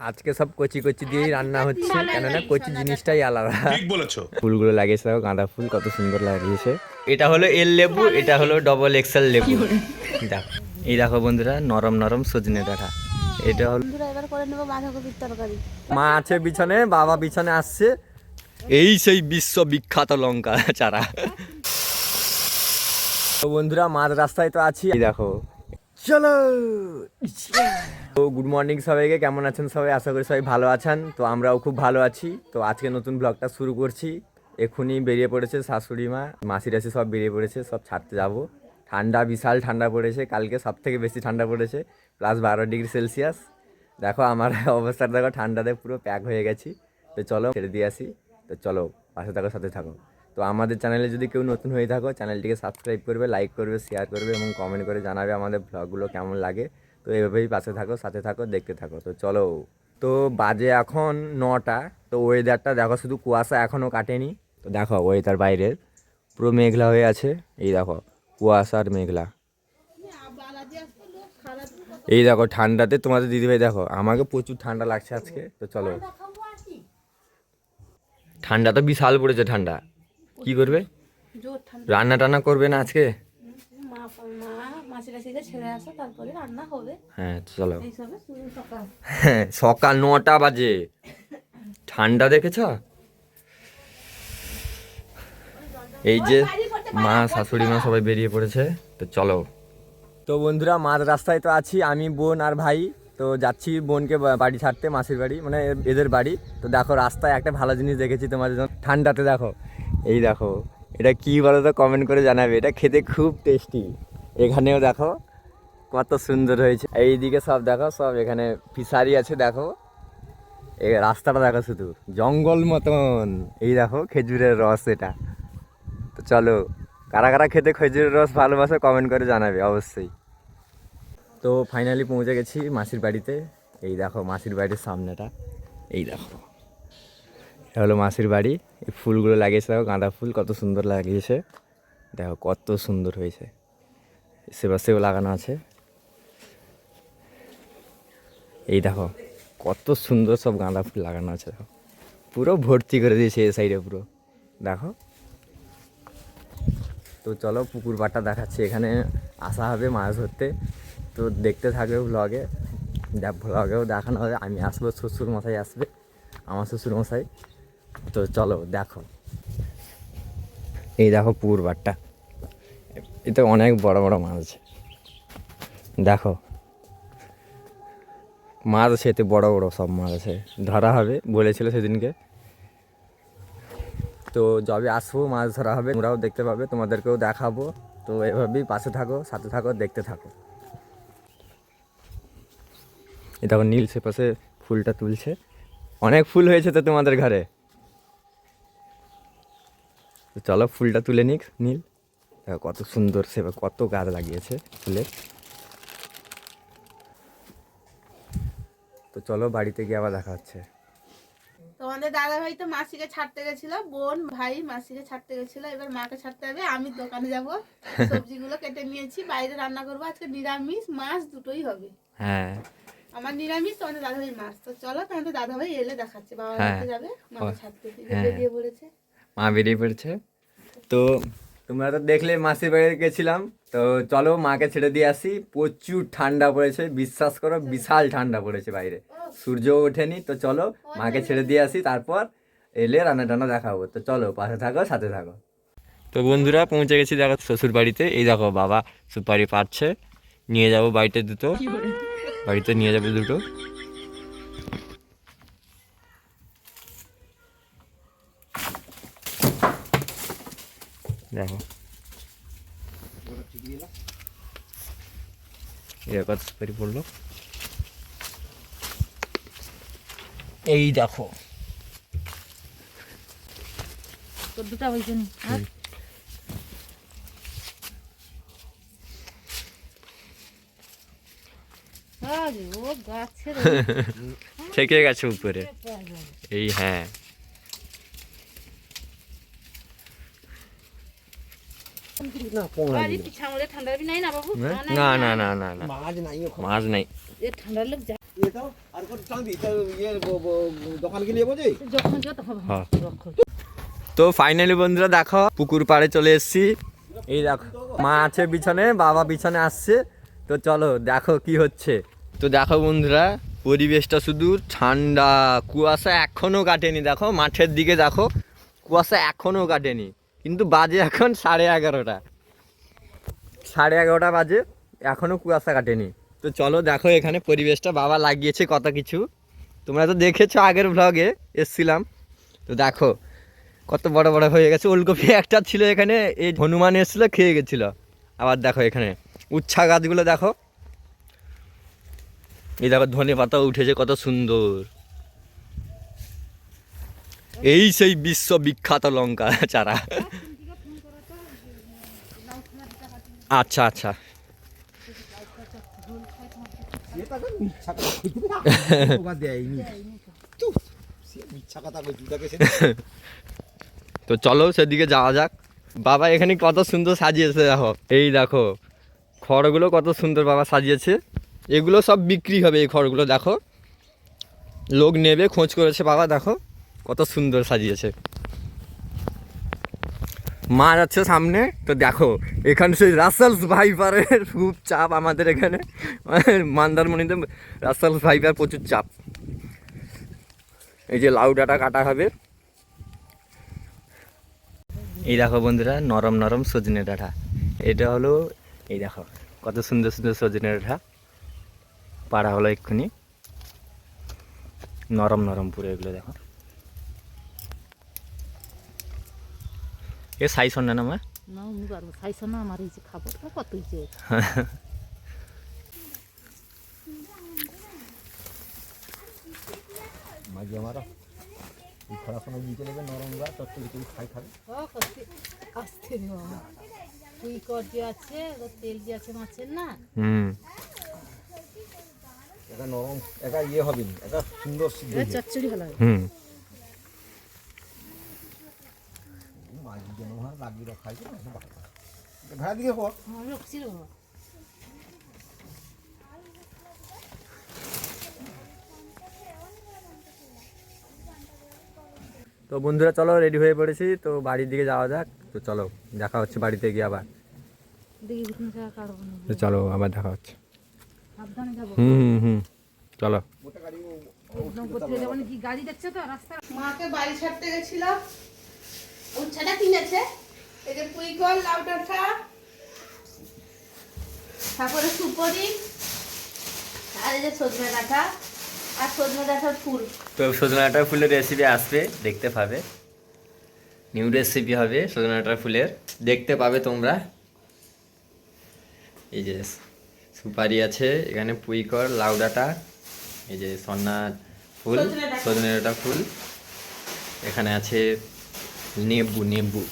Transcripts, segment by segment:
আজকে সব কচি কচি দিয়েই রান্না হচ্ছে কেননা কচি জিনিসটাই আলাদা। ঠিক বলেছ। ফুলগুলো লাগিয়েছে দেখো গাঁদা ফুল কত সুন্দর লাগিয়েছে। এটা হলো এল লেবু এটা হলো ডবল এক্সেল লেবু। দেখো এই দেখো বন্ধুরা নরম নরম সজনে দেখা এটা হলো বন্ধুরা এবার করে নেব বাঁধাকপির তরকারি। মা আছে বিছনে বাবা বিছনে আসছে। এই সেই বিশ্ববিখ্যাত লঙ্কা চারা। তো বন্ধুরা মাঝ রাস্তায় তো আছি। এই দেখো চলো। তো গুড মর্নিং সবাইকে, কেমন আছেন সবাই? আশা করি সবাই ভালো আছেন। তো আমরাও খুব ভালো আছি। তো আজকে নতুন ব্লগটা শুরু করছি। এক্ষুনি বেরিয়ে পড়েছে শাশুড়ি মা, মাসি টাসি সব বেরিয়ে পড়েছে, সব ছাড়তে যাব। ঠান্ডা, বিশাল ঠান্ডা পড়েছে, কালকে সব থেকে বেশি ঠান্ডা পড়েছে প্লাস বারো ডিগ্রি সেলসিয়াস দেখো, আমার অবস্থা, দেখো, ঠান্ডাতে পুরো প্যাক হয়ে গেছি। তো চলো, ছেড়ে দিয়ে আসি। তো চলো, পাশে থাকো, সাথে থাকো। তো আমাদের চ্যানেলে যদি কেউ নতুন হয়ে থাকো, চ্যানেলটিকে সাবস্ক্রাইব করবে লাইক করবে শেয়ার করবে এবং কমেন্ট করে জানাবে আমাদের ব্লগগুলো কেমন লাগে। তো এভাবেই পাশে থাকো, সাথে থাকো, দেখতে থাকো। তো চলো, তো বাজে এখন নটা, তো ওয়েদারটা দেখো, শুধু কুয়াশা এখনও কাটেনি। তো দেখো ওয়েদার বাইরের, পুরো মেঘলা হয়ে আছে। এই দেখো, কুয়াশার মেঘলা। এই দেখো, ঠান্ডাতে তোমাদের দিদিভাই দেখো, আমাকে প্রচুর ঠান্ডা লাগছে আজকে। তো চলো। ঠান্ডা তো বিশাল পড়েছে ঠান্ডা। কি করবে? রান্না টান্না করবে না আজকে? হ্যাঁ চলো। সকাল। হ্যাঁ সকাল নটা বাজে। ঠান্ডা দেখেছ? এই যে মা শাশুড়ি মা সবাই বেরিয়ে পড়েছে তো চলো। তো বন্ধুরা মাঝ রাস্তায় তো আছি আমি বোন আর ভাই। তো যাচ্ছি বোনকে বাড়ি ছাড়তে মাসির বাড়ি মানে এদের বাড়ি। তো দেখো রাস্তায় একটা ভালো জিনিস দেখেছি তোমাদের জন্য। ঠান্ডাতে দেখো। এই দেখো, এটা কি বলো তো কমেন্ট করে জানাবে, এটা খেতে খুব টেস্টি এখানেও দেখো, কত সুন্দর হয়েছে। এইদিকে সব দেখো, সব এখানে ফিশারি আছে, দেখো। এই রাস্তাটা দেখো শুধু, জঙ্গল মতন। এই দেখো, খেজুরের রস এটা। তো চলো, কারা কারা খেতে খেজুরের রস ভালোবাসে কমেন্ট করে জানাবে, অবশ্যই। তো ফাইনালি পৌঁছে গেছি মাসির বাড়িতে। এই দেখো, মাসির বাড়ির সামনেটা। এই দেখো। এটা হলো মাসির বাড়ি। এই ফুলগুলো লাগিয়েছে, দেখো গাঁদা ফুল, কত সুন্দর লাগিয়েছে। দেখো, কত সুন্দর হয়েছে। সেবা সেও লাগানো আছে। এই দেখো, কত সুন্দর সব গাঁদা ফুল লাগানো আছে, দেখো। পুরো ভর্তি করে দিয়েছে এই সাইডে পুরো। দেখো। তো চলো, পুকুর পাড়টা দেখাচ্ছি। এখানে আসা হবে মাছ ধরতে। তো দেখতে থাকবে ব্লগে দেখ ব্লগেও দেখানো হবে। আমি আসব শ্বশুর মশাই আসবে। আমার শ্বশুর মশাই তো চলো, দেখো। এই দেখো পুকুর পাড়টা এতে অনেক বড় বড় মাছ। আছে দেখো। মাছ আছে, এতে বড় বড় সব মাছ আছে। ধরা হবে, বলেছিল সেদিনকে। তো যবে আসব, মাছ ধরা হবে, তোমরাও দেখতে পাবে, তোমাদেরকেও দেখাবো। তো এভাবেই পাশে থাকো, সাথে থাকো, দেখতে থাকো। দেখো, নীল সে পাশে ফুলটা তুলছে। অনেক ফুল হয়েছে তো তোমাদের ঘরে। তো চলো ফুলটা তুলে নিক নীল। কত সুন্দর সে কত গাছ লাগিয়েছে ফুলের তো চলো বাড়িতে গিয়ে আবার দেখা হচ্ছে। তোমাদের দাদা ভাই তো মাসিকে ছাড়তে গেছিল বোন ভাই মাসিকে ছাড়তে গেছিল এবার মাকে ছাড়তে হবে আমি দোকানে যাব। সবজিগুলো কেটে নিয়েছি বাইরে রান্না করব আজকে নিরামিষ মাছ দুটোই হবে। হ্যাঁ। আমার নিরামিষ তোমাদের দাদা ভাই মাছ। তো চলো তোমাদের দাদা ভাই এলে দেখাচ্ছে বাবা হ্যাঁ। যাবে মাকে ছাড়তে হ্যাঁ। বেরিয়ে পড়েছে মা বেরিয়ে পড়েছে। তো তোমরা তো দেখলে মাসির বাড়ি গেছিলাম। তো চলো মাকে ছেড়ে দিয়ে আসি। প্রচুর ঠান্ডা পড়েছে, বিশ্বাস করো বিশাল ঠান্ডা পড়েছে বাইরে। সূর্য ওঠেনি, তো চলো মাকে ছেড়ে দিয়ে আসি, তারপর এলে রান্না টান্না দেখাবো। তো চলো পাশে থাকো, সাথে থাকো। তো বন্ধুরা, পৌঁছে গেছি দেখো শ্বশুর বাড়িতে। এই দেখো বাবা সুপারি পাচ্ছে নিয়ে যাব বাড়িতে দুটো। বাড়িতে নিয়ে যাব দুটো। দেখো সুপারি পড়ল এই দেখো। দুটা হয়েছে থেকে গেছে উপরে। এই হ্যাঁ। না পোঙা না না না না না না মাছ নাই মাছ নাই এ ঠান্ডা লোক যা আর কত চাঁদি ইয়ে ব- ব- দোকান গেলে বোঝে যখন যত হবে। তো ফাইনালি বন্ধুরা দেখো পুকুর পাড়ে চলে এসেছি। এই দেখো মা আছে পিছনে বাবা পিছনে আসছে। তো চলো দেখো কি হচ্ছে। তো দেখো বন্ধুরা পরিবেশটা শুধু ঠান্ডা। কুয়াশা এখনও কাটেনি দেখো। মাঠের দিকে দেখো। কুয়াশা এখনও কাটেনি। কিন্তু বাজে এখন সাড়ে এগারোটা। সাড়ে এগারোটা বাজে, এখনও কুয়াশা কাটেনি। তো চলো দেখো এখানে পরিবেশটা, বাবা লাগিয়েছে কত কিছু। তোমরা তো দেখেছ আগের ভ্লগে এসছিলাম। তো দেখো, কত বড় বড় হয়ে গেছে। ওলকপি একটা ছিল এখানে, এই হনুমান এসেছিল, খেয়ে গেছিল। আবার দেখো এখানে, উচ্ছা গাছগুলো দেখো। এই দেখো ধনে পাতা উঠেছে, কত সুন্দর। এই সেই বিশ্ববিখ্যাত লঙ্কা চারা আচ্ছা আচ্ছা এটা তো মিথ্যা কথা কইতে না দেয়নি তো সে মিথ্যা কথা কই দুটাকে আচ্ছা। তো চলো সেদিকে যাওয়া যাক। বাবা এখানে কত সুন্দর সাজিয়েছে দেখো। এই দেখো, খড়গুলো কত সুন্দর বাবা সাজিয়েছে। এগুলো সব বিক্রি হবে এই খড়গুলো, দেখো। লোক নেবে, খোঁজ করেছে বাবা, দেখো। কত সুন্দর সাজিয়েছে। মা যাচ্ছে সামনে, তো দেখো, এখানে সেই রাসেলস ভাইপারের খুব চাপ আমাদের এখানে। মন্দারমণিতে রাসেলস ভাইপার প্রচুর চাপ। এই যে লাউ ডাঁটা কাটা হবে। এই দেখো বন্ধুরা, নরম নরম সজনে ডাঁটা। এটা হলো, এই দেখো, কত সুন্দর সুন্দর সজনে ডাঁটা। পাড়া হলো এক্ষুনি। নরম নরম পুরো এগুলো দেখো। এ সাই শোন না মা? না উনি পারব খাইছ না আমার এই যে খাব তো কত হয়েছে মাঝে আমার এই খরা সময় নিচে নেবে নরম গা তত কিছু খাই খাবে। আসতে তুই কর যে আছে তেল যে আছে মাছের না? হুম। এটা নরম এটা ইয়ে হবে না এটা সুন্দর সিদ্ধ। চচ্চড়ি ভালো হবে। হুম মাছ যেন হয় লাগিয়ে রাখা আছে না ভাড়া দিকে হোক তো বন্ধুরা চলো রেডি হয়ে পড়েছি। তো বাড়ির দিকে যাওয়া যাক। তো চলো দেখা হচ্ছে বাড়িতে গিয়ে আবার। চলো আবার দেখা হচ্ছে। হুম হুম চলো। একদম কোথায় যাব না কি গাড়ি দেখছ তো রাস্তা? মাকে বাড়ি ছাড়তে গেছিলাম। উচ্ছাটা কিনেছে। এই যে পুইকল লাউ ডাঁটা তারপরে সুপরি আর এই যে সজনে ডাঁটা আর সজনে ডাঁটার ফুল। তো সজনাটার ফুলের রেসিপি আসবে দেখতে পাবে। নিউ রেসিপি হবে সজনাটার ফুলের দেখতে পাবে তোমরা। এই যে সুপারি আছে এখানে পুইকর লাউডাটা এই যে সন্না ফুল সজনে ডাঁটা। সজনে ডাঁটা ফুল। এখানে আছে নেবু নেবু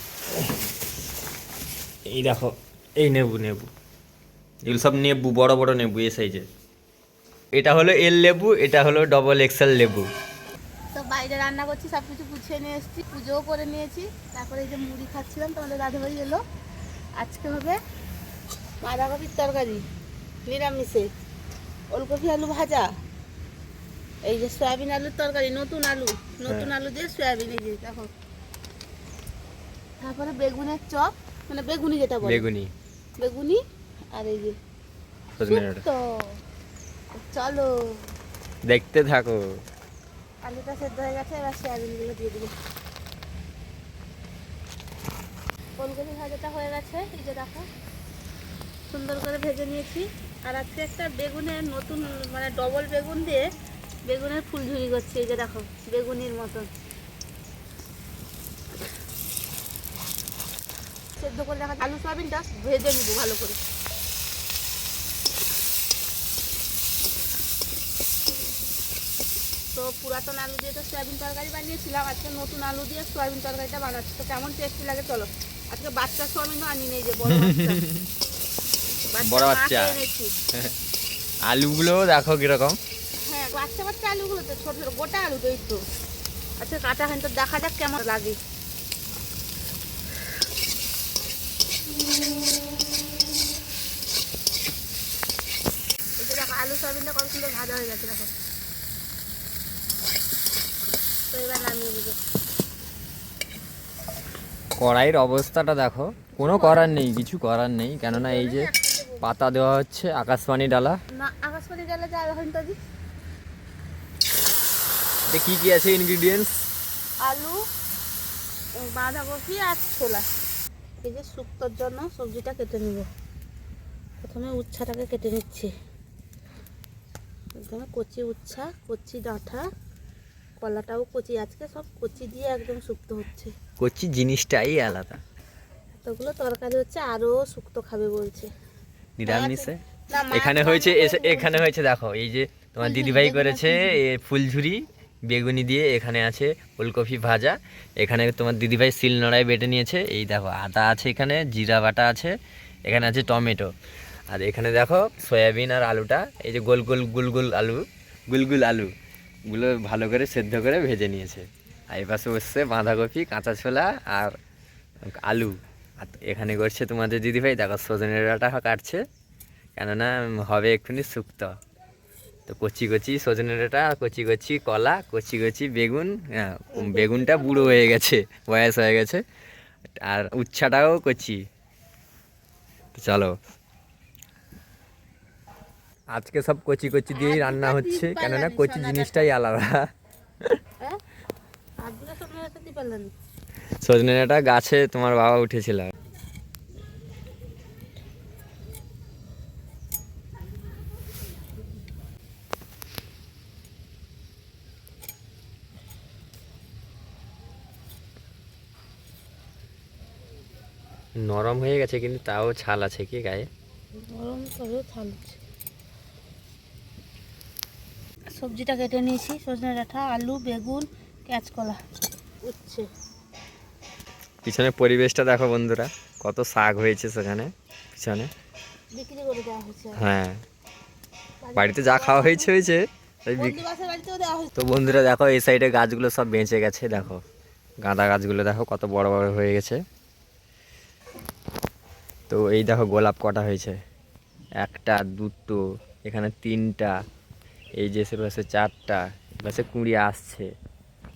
এই দেখো এই নেবু নেবু। এগুলো সব নেবু বড় বড় নেবু এই সাইজের এটা হলো এল লেবু এটা হলো ডবল এক্সেল লেবু। তো বাইরে রান্না করছি সব কিছু গুছিয়ে নিয়ে এসেছি পুজোও করে নিয়েছি। তারপরে এই যে মুড়ি খাচ্ছিলাম তোমাদের দাদাভাই এলো। আজকে হবে বাঁধাকপির তরকারি নিরামিষে। ওলকপি আলু ভাজা। এই যে সয়াবিন আলুর তরকারি নতুন আলু। নতুন আলু দিয়ে সয়াবিন এই যে দেখো। তারপরে বেগুনের চপ। মানে বেগুনি যেটা বলে। বেগুনি। বেগুনি আর এই যে চলো। দেখতে থাকো। আলুটা সেদ্ধ হয়ে গেছে এবার সয়াবিনগুলো দিয়ে দেবো। ফুলকপি ভাজাটা হয়ে গেছে এই যে দেখো। সুন্দর করে ভেজে নিয়েছি। আর আজকে একটা বেগুনের নতুন মানে ডবল বেগুন দিয়ে বেগুনের ফুল ঝুরি করছি এই যে দেখো বেগুনির মতন। সেদ্ধ করে রাখা আলু সয়াবিনটা ভেজে নিব ভালো করে। তো পুরাতন আলু দিয়ে তো সয়াবিন তরকারি বানিয়েছিলাম আজকে নতুন আলু দিয়ে সয়াবিন তরকারিটা বানাচ্ছি। তো কেমন টেস্টি লাগে চলো। আজকে বাচ্চা সয়াবিনও আনি নেই যে বড় বাচ্চা। আলুগুলো দেখো কীরকম। হ্যাঁ বাচ্চা বাচ্চা আলুগুলো তো ছোট ছোট গোটা আলু তো। এই তো আচ্ছা কাটা হেন তো দেখা যাক কেমন লাগে এই যে দেখো আলু সয়াবিনটা কত সুন্দর ভাজা হয়ে গেছে দেখো। তো এবার নামিয়ে দিবে কড়াইয়ের অবস্থাটা দেখো কোনো করার নেই কিছু করার নেই কেননা এই যে পাতা দেওয়া হচ্ছে আকাশবাণী ডালা। না আকাশবাণী গেলে যা এখন তো কি কি আছে ইনগ্রিডিয়েন্টস আলু বাঁধাকপি আর ছোলা। এই যে শুক্তোর জন্য সবজিটা কেটে নিব। প্রথমে উচ্ছাটাকে কেটে নিচ্ছি। প্রথমে কচি উচ্ছা কচি ডাঁটা কলাটাও কচি আজকে সব কচি দিয়ে একদম শুক্তো হচ্ছে। করছি জিনিসটাই আলাদা। এতগুলো তরকারি হচ্ছে আরও শুক্ত খাবে বলছে। নিরামিষে এখানে হয়েছে এখানে হয়েছে দেখো এই যে তোমার দিদিভাই করেছে এ ফুলঝুরি বেগুনি দিয়ে এখানে আছে ফুলকপি ভাজা। এখানে তোমার দিদিভাই শিল নড়াই বেটে নিয়েছে। এই দেখো, আদা আছে এখানে, জিরা বাটা আছে, এখানে আছে টমেটো। আর এখানে দেখো, সয়াবিন আর আলুটা, এই যে গোল গোল গুল আলু গুলগুল আলু, গুলো ভালো করে সেদ্ধ করে ভেজে নিয়েছে। আর এই পাশে বসছে বাঁধাকপি, কাঁচা ছোলা আর আলু। আর এখানে করছে তোমাদের দিদিভাই, দেখো সজনের ডাঁটা কাটছে। কেননা, হবে এক্ষুনি শুক্তো। তো কচি কচি সজনে ডাঁটা কচি কচি কলা কচি কচি বেগুন হ্যাঁ, বেগুনটা বুড়ো হয়ে গেছে বয়স হয়ে গেছে আর উচ্ছাটাও কচি। চলো। আজকে সব কচি কচি দিয়েই রান্না হচ্ছে কেননা কচি জিনিসটাই আলাদা। হ্যাঁ? সজনে ডাঁটা গাছে তোমার বাবা উঠেছিল। নরম হয়ে গেছে কিন্তু তাও ছাল আছে কি গায়ে? গরম সবজিটা কেটে নিয়েছি সজনে ডাঁটা আলু বেগুন কাঁচকলা। উচ্ছে। পিছনে পরিবেশটা দেখো বন্ধুরা কত শাক হয়েছে সেখানে পিছনে। বিক্রি করে দেওয়া হয়েছে। হ্যাঁ। বাড়িতে যা খাওয়া হয়েছে হয়েছে তাই বিক- বন্ধু বাসের বাড়িতেও দেওয়া হয়েছে। তো বন্ধুরা দেখো এই সাইডে গাছগুলো সব বেঁচে গেছে দেখো। গাঁদা গাছগুলো দেখো কত বড় বড় হয়ে গেছে। তো এই দেখো গোলাপ কটা হয়েছে। একটা, দুটো, এখানে তিনটা, এই যে সে পাশে চারটা পাশে কুঁড়ি আসছে।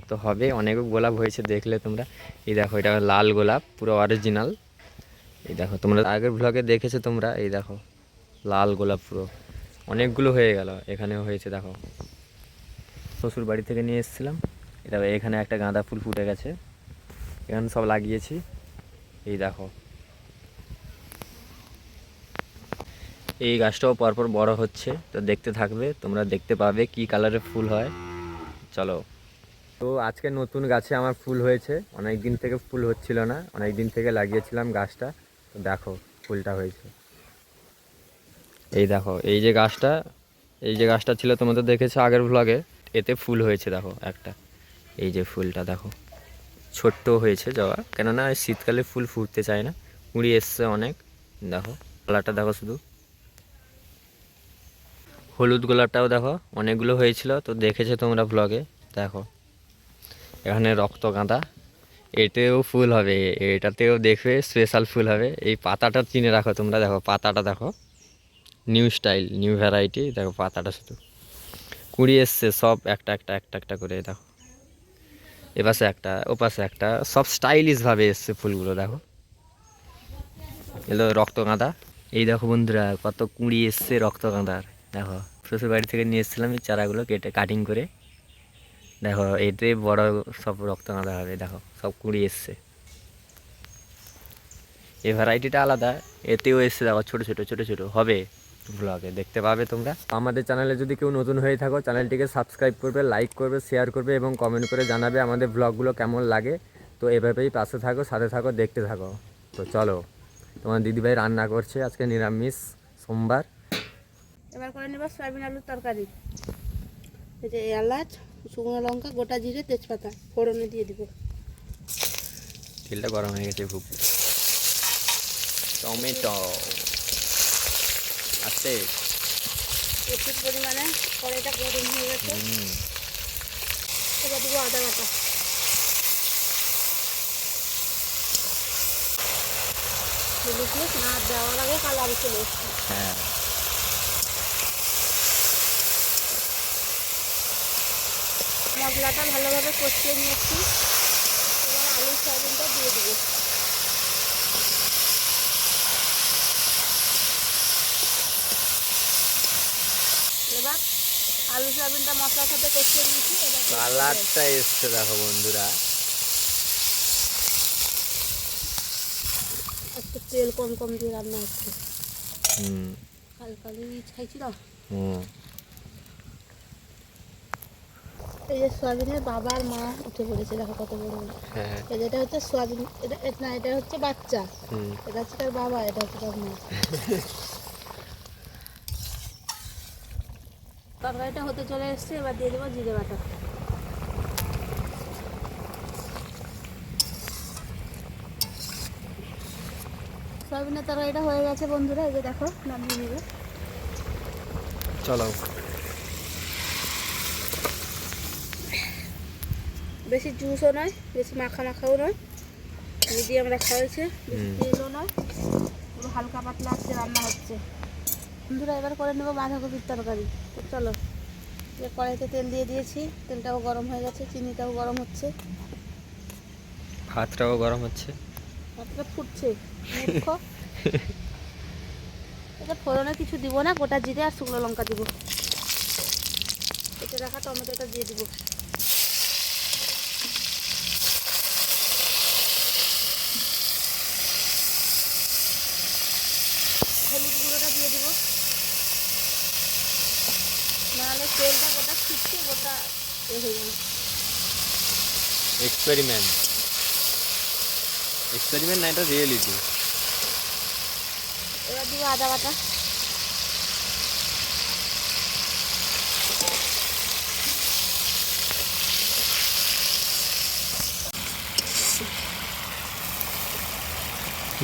তো হবে অনেক গোলাপ হয়েছে দেখলে তোমরা। এই দেখো, এটা লাল গোলাপ, পুরো অরিজিনাল এই দেখো, তোমরা আগের ব্লগে দেখেছ তোমরা? এই দেখো, লাল গোলাপ পুরো। অনেকগুলো হয়ে গেল, এখানেও হয়েছে, দেখো। শ্বশুর বাড়ি থেকে নিয়ে এসেছিলাম। এটা এখানে একটা গাঁদা ফুল ফুটে গেছে। এখানে সব লাগিয়েছি। এই দেখো এই গাছটাও পরপর বড় হচ্ছে, তো দেখতে থাকবে, তোমরা দেখতে পাবে কি কালারের ফুল হয়। চলো। তো আজকে নতুন গাছে আমার ফুল হয়েছে অনেক দিন থেকে ফুল হচ্ছিল না অনেক দিন থেকে লাগিয়েছিলাম গাছটা, তো দেখো ফুলটা হয়েছে। এই দেখো, এই যে গাছটা, এই যে গাছটা ছিল তোমাদের দেখেছ আগের ব্লগে এতে ফুল হয়েছে দেখো একটা। এই যে ফুলটা দেখো, ছোট্ট হয়েছে জবা কেননা শীতকালে ফুল ফুটতে চায় না, কুড়ি এসছে অনেক, দেখো গোলাপটা দেখো শুধু। হলুদ গোলাপটাও দেখো, অনেকগুলো হয়েছিল। তো দেখেছ তোমরা ব্লগে দেখো। এখানে রক্ত গাঁদা। এতেও ফুল হবে, এটাতেও দেখবে স্পেশাল ফুল হবে। এই পাতাটা চিনে রাখো তোমরা, দেখো পাতাটা দেখো। নিউ স্টাইল নিউ ভ্যারাইটি দেখো পাতাটা শুধু। কুড়ি এসছে, সব একটা একটা একটা একটা করে, দেখো। এপাশে একটা, ওপাশে একটা, সব স্টাইলিশভাবে এসছে ফুলগুলো, দেখো। এলো রক্ত রক্তগাঁদা এই দেখো বন্ধুরা, কত কুড়ি এসছে রক্ত রক্তগাঁদার দেখো শ্বশুর বাড়ি থেকে নিয়ে এসেছিলাম এই চারাগুলো কেটে কাটিং করে। দেখো, এতে বড় সব রক্তগাঁদা হবে, দেখো, সব কুড়ি এসছে। এই ভ্যারাইটিটা আলাদা, এতেও এসছে, দেখো, ছোটো ছোটো ছোটো ছোটো, হবে ব্লগে দেখতে পাবে তোমরা। আমাদের চ্যানেলে যদি কেউ নতুন হয়ে থাকো চ্যানেলটিকে সাবস্ক্রাইব করবে লাইক করবে শেয়ার করবে এবং কমেন্ট করে জানাবে আমাদের ব্লগগুলো কেমন লাগে। তো এভাবেই পাশে থাকো, সাথে থাকো, দেখতে থাকো। তো চলো, তোমার দিদিভাই রান্না করছে আজকে নিরামিষ, সোমবার। এবার করে নেবা সয়াবিন আলুর তরকারি। এই যে এলাচ শুকনো লঙ্কা গোটা জিরে তেজপাতা ফোড়নে দিয়ে দিব। তেলটা গরম হয়ে গেছে খুব। টমেটো। আছে। প্রচুর পরিমাণে কড়াইটা গরম হয়ে গেছে। এবার দিব আদা বাটা। ফ্লেক্স না দেওয়ার আগে কালার চলে এসছে। হ্যাঁ। মশলাটা ভালোভাবে কষিয়ে নিয়েছি। এবার আলু সয়াবিনটা দিয়ে দেবো। এবার আলু সয়াবিনটা মশলার সাথে কষিয়ে নিয়েছি। কালারটা এসছে দেখো বন্ধুরা। একটু তেল কম কম দিয়ে রান্না হচ্ছে। হুম। হালকা খাইছি না হুম। এই যে সয়াবিনের বাবা আর মা উঠে পড়েছে দেখো কত বড় হ্যাঁ। এটা হচ্ছে সয়াবিন এটা না এটা হচ্ছে বাচ্চা। হুম। এটা হচ্ছে তার বাবা এটা হচ্ছে তার মা। তরকারিটা হতে চলে এসছে এবার দিয়ে দেবো জিরে বাটা। সয়াবিনের তরকারিটা হয়ে গেছে বন্ধুরা এই যে দেখো নামিয়ে নেবে। চলো। বেশি জুসও নয় বেশি মাখা মাখাও নয়। মিডিয়াম রাখা হয়েছে বেশি তেলও নয়। পুরো হালকা পাতলা আজকে রান্না হচ্ছে। বন্ধুরা এবার করে নেব বাঁধাকপির তরকারি। তো চলো যে কড়াইতে তেল দিয়ে দিয়েছি তেলটাও গরম হয়ে গেছে চিনিটাও গরম হচ্ছে। ভাতটাও গরম হচ্ছে। ভাতটা ফুটছে মূর্খ। এটা ফোড়নে কিছু দিব না গোটা জিরে আর শুকনো লঙ্কা দিব। কেটে রাখা টমেটোটা দিয়ে দিব হলুদ গুঁড়োটা দিয়ে দিব নাহলে তেলটা গোটা ছিটছে গোটা এ হয়ে যাবে এক্সপেরিমেন্ট এক্সপেরিমেন্ট না এটা রিয়েলিটি এবার দিব আদা বাটা।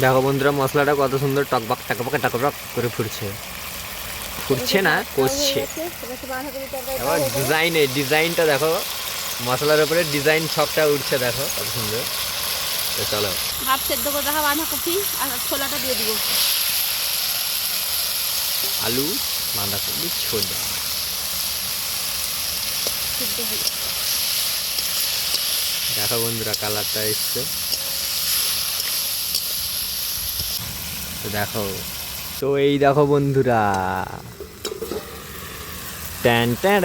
দেখো বন্ধুরা মশলাটা কত সুন্দর টকবক টকবক টকবক করে ফুটছে। ফুটছে না কষছে। আবার ডিজাইনে ডিজাইনটা দেখো। মশলার উপরে ডিজাইন ছকটা উঠছে দেখো কত সুন্দর। তো চলো। হাফ সেদ্ধ করে রাখা বাঁধাকপি আর ছোলাটা দিয়ে দিব। আলু বাঁধাকপি ছোলা। দেখো বন্ধুরা কালারটা এসছে। তো দেখো তো এই দেখো বন্ধুরা। ট্যান ট্যান।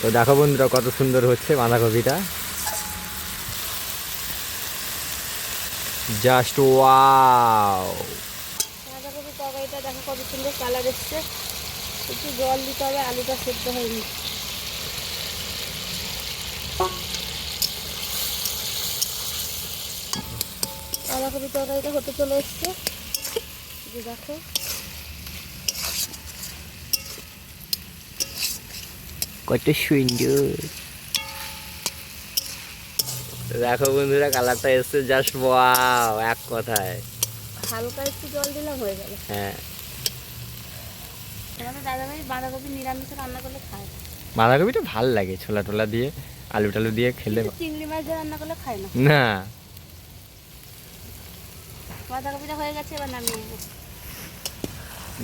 তো দেখো বন্ধুরা কত সুন্দর হচ্ছে বাঁধাকপিটা। জাস্ট ওয়াও বাঁধাকপি তরকারিটা দেখো কত সুন্দর কালার এসছে। একটু জল দিতে হবে, আলুটা সেদ্ধ হয়নি বাঁধাকপি তরকারিটা হতে চলে এসছে। দেখো। কত সুন্দর। দেখো বন্ধুরা কালারটা এসছে জাস্ট ওয়াও এক কথায়। হালকা একটু জল দিলাম হয়ে গেল হ্যাঁ। আমাদের দাদাভাই বাঁধাকপি নিরামিষে রান্না করলে খায়। বাঁধাকপিটা ভালো লাগে ছোলা টোলা দিয়ে আলু টালু দিয়ে খেলে। চিংড়ি মাছ দিয়ে রান্না করলে খায় না। না। বাঁধাকপিটা হয়ে গেছে এবার নামিয়ে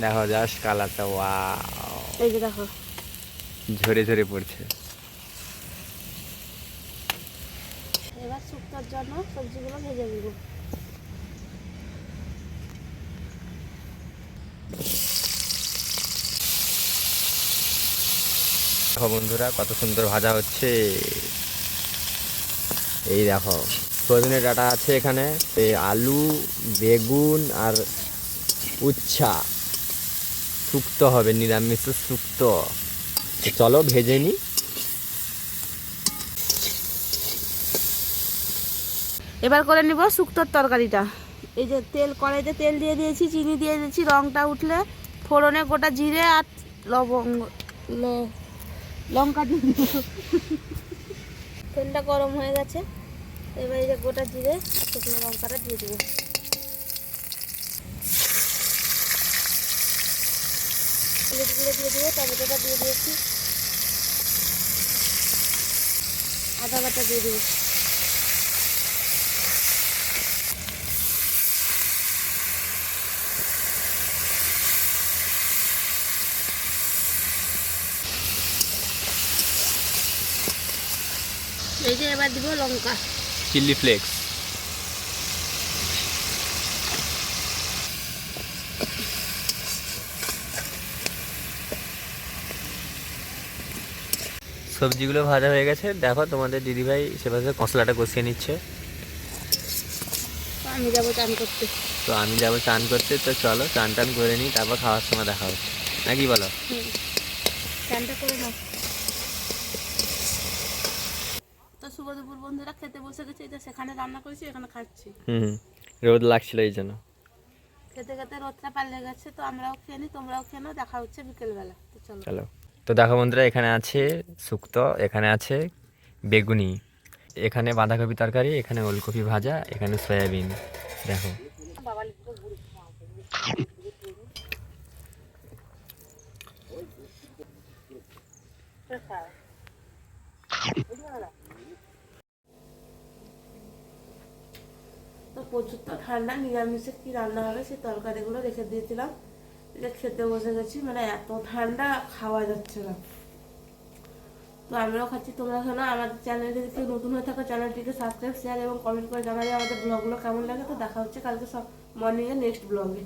দেখো জাস্ট কালারটা ওয়াও এই যে দেখো। ঝরে ঝরে পড়ছে। এবার শুক্তোর জন্য সবজিগুলো ভেজে নেব। দেখো বন্ধুরা কত সুন্দর ভাজা হচ্ছে। এই দেখো সজনে ডাটা আছে এখানে এই আলু বেগুন আর উচ্ছা। শুক্ত হবে নিরামিষ শুক্তো। চলো ভেজে নিই এবার করে নিব শুক্তোর তরকারিটা। এই যে তেল কড়াইতে তেল দিয়ে দিয়েছি, চিনি দিয়ে দিয়েছি, রংটা উঠলে ফোড়নে গোটা জিরে আর লবঙ্গ লঙ্কা দিয়ে তেলটা গরম হয়ে গেছে। এবার এই যে গোটা জিরে শুকনো লঙ্কাটা দিয়ে দিব। দিয়ে দিব, টমেটোটা দিয়ে দিয়েছি। আদা বাটা দিয়ে দেবো। এই যে এবার দিব লঙ্কা। চিলি ফ্লেক্স সবজিগুলো ভাজা হয়ে গেছে। দেখো তোমাদের দিদিভাই সেভাবে মশলাটা কষিয়ে নিচ্ছে। তো আমি যাব চান করতে। তো আমি যাব চান করতে তো চলো চান টান করে নিই তারপর খাওয়ার সময় দেখা হচ্ছে। নাকি বলো? চানটা করে নাও। তো শুভ দুপুর বন্ধুরা খেতে বসে গেছে সেখানে রান্না করেছি এখানে খাচ্ছি। হুম। রোদ লাগছিল এই জন্য। খেতে খেতে রোদটা পাল্টে গেছে তো আমরাও খেয়ে নিই তোমরাও খেয়ে নাও দেখা হচ্ছে বিকেলবেলা। তো চলো। চলো। তো দেখো বন্ধুরা, এখানে আছে শুক্তো, এখানে আছে বেগুনি, এখানে বাঁধাকপি তরকারি, এখানে ওলকপি ভাজা, এখানে সয়াবিন। দেখো। তো প্রচুর তো ঠান্ডা, নিরামিষে কি রান্না হবে, সেই তরকারিগুলো রেখে দিয়েছিলাম। এটা খেতে বসে গেছি মানে এত ঠান্ডা খাওয়া যাচ্ছে না। তো আমরাও খাচ্ছি, তোমরা শোনো আমাদের চ্যানেলটি যদি নতুন হয়ে থাকো, চ্যানেলটিকে সাবস্ক্রাইব শেয়ার এবং কমেন্ট করে জানাবে আমাদের ব্লগগুলো কেমন লাগে। তো দেখা হচ্ছে কালকে সব মর্নিংয়ে নেক্সট ব্লগে